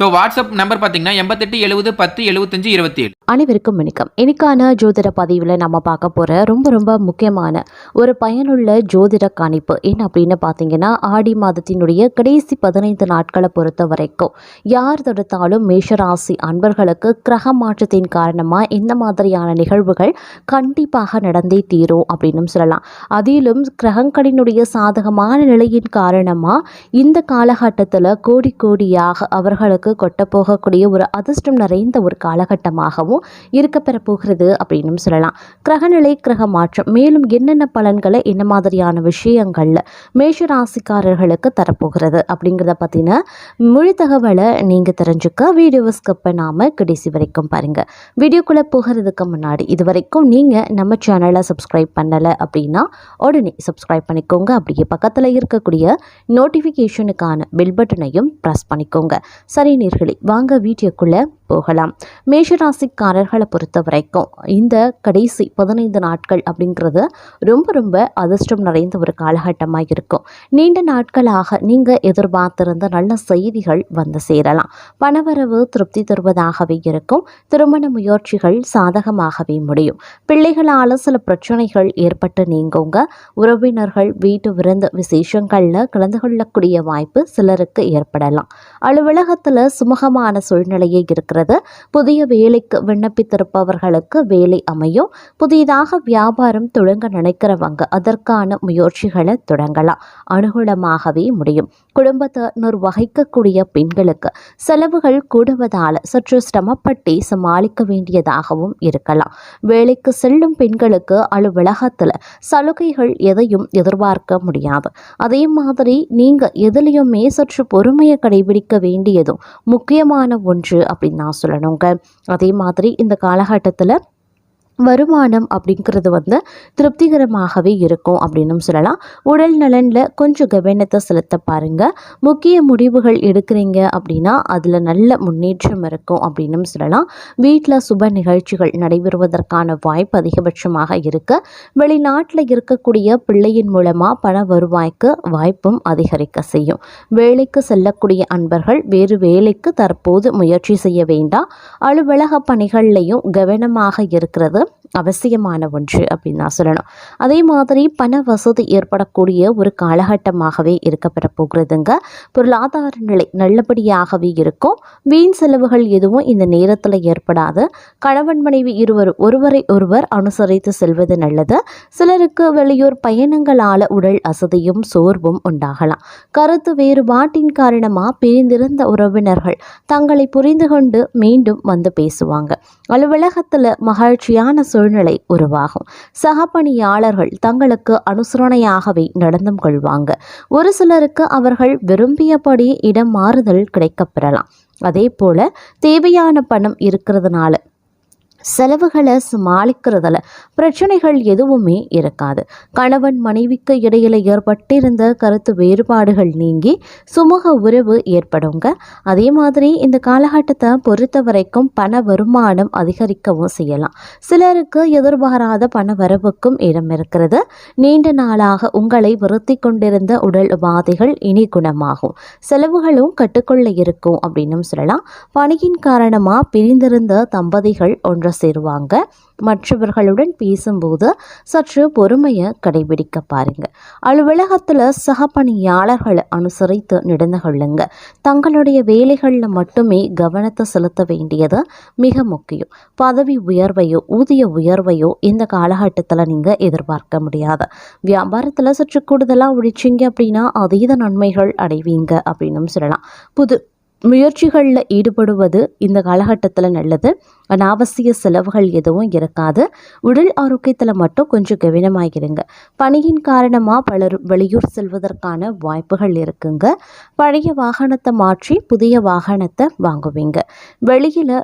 So WhatsApp number பார்த்தீங்கன்னா எண்பத்தெட்டு எழுபது பத்து எழுபத்தஞ்சு இருபத்தி ஏழு அனைவருக்கும் வணக்கம். இன்னைக்கான ஜோதிட பதிவில் நம்ம பார்க்க போகிற ரொம்ப ரொம்ப முக்கியமான ஒரு பயனுள்ள ஜோதிட கணிப்பு என்ன அப்படின்னு பார்த்தீங்கன்னா ஆடி மாதத்தினுடைய கடைசி பதினைந்து நாட்களை பொறுத்த வரைக்கும் யார் தடுத்தாலும் மேஷராசி அன்பர்களுக்கு கிரக மாற்றத்தின் காரணமாக இந்த மாதிரியான நிகழ்வுகள் கண்டிப்பாக நடந்தே தீரும் அப்படின்னு சொல்லலாம். அதிலும் கிரகங்களினுடைய சாதகமான நிலையின் காரணமாக இந்த காலகட்டத்தில் கோடி கோடியாக அவர்களுக்கு கொட்ட போகக்கூடிய ஒரு அதிர்ஷ்டம் நிறைந்த ஒரு காலகட்டமாகவும் இருக்கப்பெற போகிறது அப்படின்னு சொல்லலாம். கிரகநிலை கிரக மாற்றம் மேலும் என்னென்ன பலன்களை என்ன மாதிரியான விஷயங்களில் மேஷ ராசிக்காரர்களுக்கு தரப்போகிறது அப்படிங்கிறத பற்றின மொழி தகவலை நீங்கள் தெரிஞ்சுக்க வீடியோவை ஸ்கிப் பண்ணாமல் கடைசி வரைக்கும் பாருங்கள் வீடியோக்குள்ளே போகிறதுக்கு முன்னாடி இது வரைக்கும் நீங்கள் நம்ம சேனலை சப்ஸ்கிரைப் பண்ணலை அப்படின்னா உடனே சப்ஸ்கிரைப் பண்ணிக்கோங்க. அப்படியே பக்கத்தில் இருக்கக்கூடிய நோட்டிஃபிகேஷனுக்கான பெல் பட்டனையும் ப்ரெஸ் பண்ணிக்கோங்க. சரி நேர்களை வாங்க வீடியோக்குள்ளே போகலாம். மேஷராசிக்காரர்களை பொறுத்த வரைக்கும் இந்த கடைசி பதினைந்து நாட்கள் அப்படிங்கிறது ரொம்ப ரொம்ப அதிர்ஷ்டம் நிறைந்த ஒரு காலகட்டமாக இருக்கும். நீண்ட நாட்களாக நீங்கள் எதிர்பார்த்திருந்த நல்ல செய்திகள் வந்து சேரலாம். பணவரவு திருப்தி தருவதாகவே இருக்கும். திருமண முயற்சிகள் சாதகமாகவே முடியும். பிள்ளைகளால் சில பிரச்சனைகள் ஏற்பட்டு நீங்குங்க. உறவினர்கள் வீட்டு விருந்து விசேஷங்களில் கலந்து கொள்ளக்கூடிய வாய்ப்பு சிலருக்கு ஏற்படலாம். அலுவலகத்தில் சுமூகமான சூழ்நிலையே இருக்கிறது வருகிறது புதிய வேலைக்கு விண்ணப்பித்திருப்பவர்களுக்கு வேலை அமையும். புதிதாக வியாபாரம் தொடங்க நினைக்கிறவங்க அதற்கான முயற்சிகளை தொடங்கலாம். அனுகூலமாகவே முடியும். குடும்பத்தை நிர்வகிக்கக்கூடிய பெண்களுக்கு செலவுகள் கூடுவதால் சற்று சிரமப்பட்டு சமாளிக்க வேண்டியதாகவும் இருக்கலாம். வேலைக்கு செல்லும் பெண்களுக்கு அலுவலகத்தில் சலுகைகள் எதையும் எதிர்பார்க்க முடியாது. அதே மாதிரி நீங்கள் எதுலேயுமே சற்று பொறுமையை கடைபிடிக்க வேண்டியதும் முக்கியமான ஒன்று அப்படின்னு நான் சொல்லணுங்க. அதே மாதிரி இந்த காலகட்டத்தில் வருமானம் அப்படிங்கிறது வந்து திருப்திகரமாகவே இருக்கும் அப்படின்னும் சொல்லலாம். உடல் நலனில் கொஞ்சம் கவனத்தை செலுத்த பாருங்க. முக்கிய முடிவுகள் எடுக்கிறீங்க அப்படின்னா அதில் நல்ல முன்னேற்றம் இருக்கும் அப்படின்னும் சொல்லலாம். வீட்டில் சுப நிகழ்ச்சிகள் நடைபெறுவதற்கான வாய்ப்பு அதிகபட்சமாக இருக்கு. வெளிநாட்டில் இருக்கக்கூடிய பிள்ளையின் மூலமாக பண வருவாய்க்கு வாய்ப்பும் அதிகரிக்க செய்யும். வேலைக்கு செல்லக்கூடிய அன்பர்கள் வேறு வேலைக்கு தற்போது முயற்சி செய்ய வேண்டாம். அலுவலக பணிகள்லையும் கவனமாக இருக்கிறது. அவசியமான ஒன்று அப்படின்னு நான் சொல்லணும். அதே மாதிரி பண வசதி ஏற்படக்கூடிய ஒரு காலகட்டமாகவே இருக்கப்பெற போகிறதுங்க. பொருளாதார நிலை நல்லபடியாகவே இருக்கும். வீண் செலவுகள் எதுவும் இந்த நேரத்தில் ஏற்படாது. கணவன் மனைவி இருவர் ஒருவரை ஒருவர் அனுசரித்து செல்வது நல்லது. சிலருக்கு வெளியூர் பயணங்களால் உடல் அசதியும் சோர்வும் உண்டாகலாம். கருத்து வேறுபாட்டின் காரணமாக பிரிந்திருந்த உறவினர்கள் தங்களை புரிந்து கொண்டு மீண்டும் வந்து பேசுவாங்க. அலுவலகத்தில் மகிழ்ச்சியான சூழ்நிலை உருவாகும். சகப்பணியாளர்கள் தங்களுக்கு அனுசரணையாகவே நடந்தும் கொள்வாங்க. ஒரு சிலருக்கு அவர்கள் விரும்பியபடி இடம் மாறுதல் கிடைக்கப்பெறலாம். அதே போல தேவையான பணம் இருக்கிறதுனால செலவுகளை சமாளிக்கிறதுல பிரச்சனைகள் எதுவுமே இருக்காது. கணவன் மனைவிக்கு இடையில ஏற்பட்டிருந்த கருத்து வேறுபாடுகள் நீங்கி சுமூக உறவு ஏற்படுங்க. அதே மாதிரி இந்த காலகட்டத்தை பொறுத்த வரைக்கும் பண வருமானம் அதிகரிக்கவும் செய்யலாம். சிலருக்கு எதிர்பாராத பண வரவுக்கும் இடம் இருக்கிறது. நீண்ட நாளாக உங்களை வருத்தி கொண்டிருந்த உடல் உபாதைகள் இனி குணமாகும். செலவுகளும் கட்டுக்குள்ள இருக்கும் அப்படின்னும் சொல்லலாம். பணியின் காரணமாக பிரிந்திருந்த தம்பதிகள் ஒன்று சேருவாங்க. மற்றவர்களுடன் பேசும்போது சற்று பொறுமையை கடைபிடிக்க பாருங்க. அலுவலகத்தில் சக பணியாளர்களை அனுசரித்து நடந்து கொள்ளுங்க. தங்களுடைய வேலைகளில் மட்டுமே கவனத்தை செலுத்த வேண்டியது மிக முக்கியம். பதவி உயர்வையோ ஊதிய உயர்வையோ இந்த காலகட்டத்தில் நீங்கள் எதிர்பார்க்க முடியாது. வியாபாரத்தில் சற்று கூடுதலாக உழைச்சிங்க அப்படின்னா அதீத நன்மைகள் அடைவீங்க அப்படின்னும் சொல்லலாம். புது முயற்சிகளில் ஈடுபடுவது இந்த காலகட்டத்தில் நல்லது. அனாவசிய செலவுகள் எதுவும் இருக்காது உடல் ஆரோக்கியத்தில் மட்டும் கொஞ்சம் கவனமாகிருங்க பணியின் காரணமாக பலர் வெளியூர் செல்வதற்கான வாய்ப்புகள் இருக்குங்க. பழைய வாகனத்தை மாற்றி புதிய வாகனத்தை வாங்குவீங்க. வெளியில்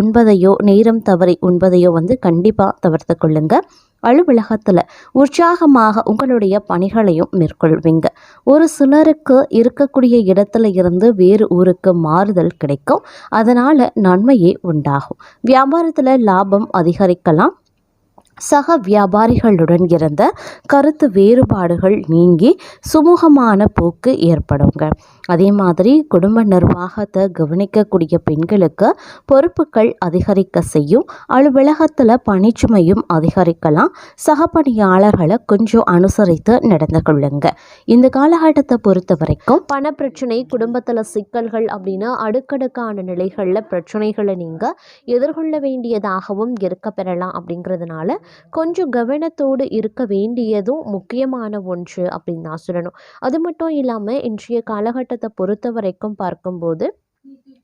உண்பதையோ நேரம் தவறி உண்பதையோ வந்து கண்டிப்பாக தவிர்த்து கொள்ளுங்க. அலுவலகத்தில் உற்சாகமாக உங்களுடைய பணிகளையும் மேற்கொள்வீங்க. ஒரு சிலருக்கு இருக்கக்கூடிய இடத்துல இருந்து வேறு ஊருக்கு மாறுதல் கிடைக்கும். அதனால் நன்மையே உண்டாகும். வியாபாரத்தில் லாபம் அதிகரிக்கலாம். சக வியாபாரிகளுடன் இருந்த கருத்து வேறுபாடுகள் நீங்கி சுமூகமான போக்கு ஏற்படுங்க. அதே மாதிரி குடும்ப நிர்வாகத்தை கவனிக்கக்கூடிய பெண்களுக்கு பொறுப்புகள் அதிகரிக்க செய்யும். அலுவலகத்தில் பணிச்சுமையும் அதிகரிக்கலாம். சக பணியாளர்களை கொஞ்சம் அனுசரித்து நடந்து கொள்ளுங்க. இந்த காலகட்டத்தை பொறுத்த வரைக்கும் பண பிரச்சனை குடும்பத்தில் சிக்கல்கள் அப்படின்னா அடுக்கடுக்கான நிலைகளில் பிரச்சனைகளை நீங்கள் எதிர்கொள்ள வேண்டியதாகவும் இருக்க பெறலாம் அப்படிங்கிறதுனால கொஞ்சம் கவனத்தோடு இருக்க வேண்டியதும் முக்கியமான ஒன்று அப்படின்னு நான் சொல்லணும். அது மட்டும் இல்லாமல் இன்றைய காலகட்டத்தை பொறுத்த வரைக்கும் பார்க்கும்போது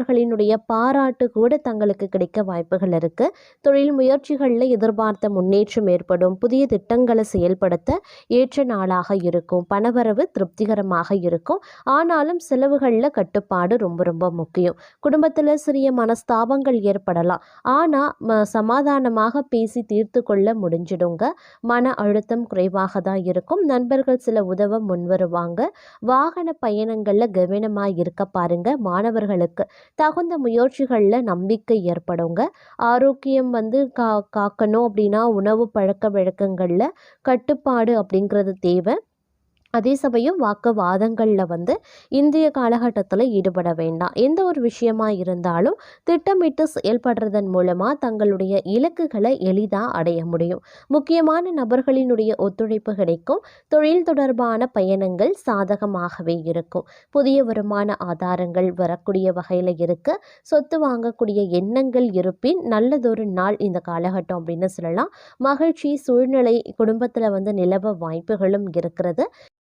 மேலாளர்களினுடைய பாராட்டு கூட தங்களுக்கு கிடைக்க வாய்ப்புகள் இருக்குது தொழில் முயற்சிகளில் எதிர்பார்த்த முன்னேற்றம் ஏற்படும். புதிய திட்டங்களை செயல்படுத்த ஏற்ற நாளாக இருக்கும். பணவரவு திருப்திகரமாக இருக்கும். ஆனாலும் செலவுகளில் கட்டுப்பாடு ரொம்ப ரொம்ப முக்கியம். குடும்பத்தில் சிறிய மனஸ்தாபங்கள் ஏற்படலாம். ஆனால் சமாதானமாக பேசி தீர்த்து கொள்ள முடிஞ்சிடுங்க. மன அழுத்தம் குறைவாக தான் இருக்கும். நண்பர்கள் சில உதவ முன்வருவாங்க. வாகன பயணங்களில் கவனமாக இருக்க பாருங்க. மாணவர்களுக்கு தகுந்த முயற்சிகளில் நம்பிக்கை ஏற்படுங்க. ஆரோக்கியம் வந்து கா காக்கணும் அப்படின்னா உணவு பழக்க வழக்கங்களில் கட்டுப்பாடு அப்படிங்கிறது தேவை. அதே சமயம் வாக்குவாதங்களில் வந்து இந்திய காலகட்டத்தில் ஈடுபட வேண்டாம். எந்த ஒரு விஷயமா இருந்தாலும் திட்டமிட்டு செயல்படுறதன் மூலமாக தங்களுடைய இலக்குகளை எளிதாக அடைய முடியும். முக்கியமான நபர்களினுடைய ஒத்துழைப்பு கிடைக்கும். தொழில் தொடர்பான பயணங்கள் சாதகமாகவே இருக்கும். புதிய வருமான ஆதாரங்கள் வரக்கூடிய வகையில் இருக்க. சொத்து வாங்கக்கூடிய எண்ணங்கள் இருப்பின் நல்லதொரு நாள் இந்த காலகட்டம் அப்படின்னு சொல்லலாம். மகிழ்ச்சி சூழ்நிலை குடும்பத்தில் வந்து நிலவ வாய்ப்புகளும் இருக்கிறது.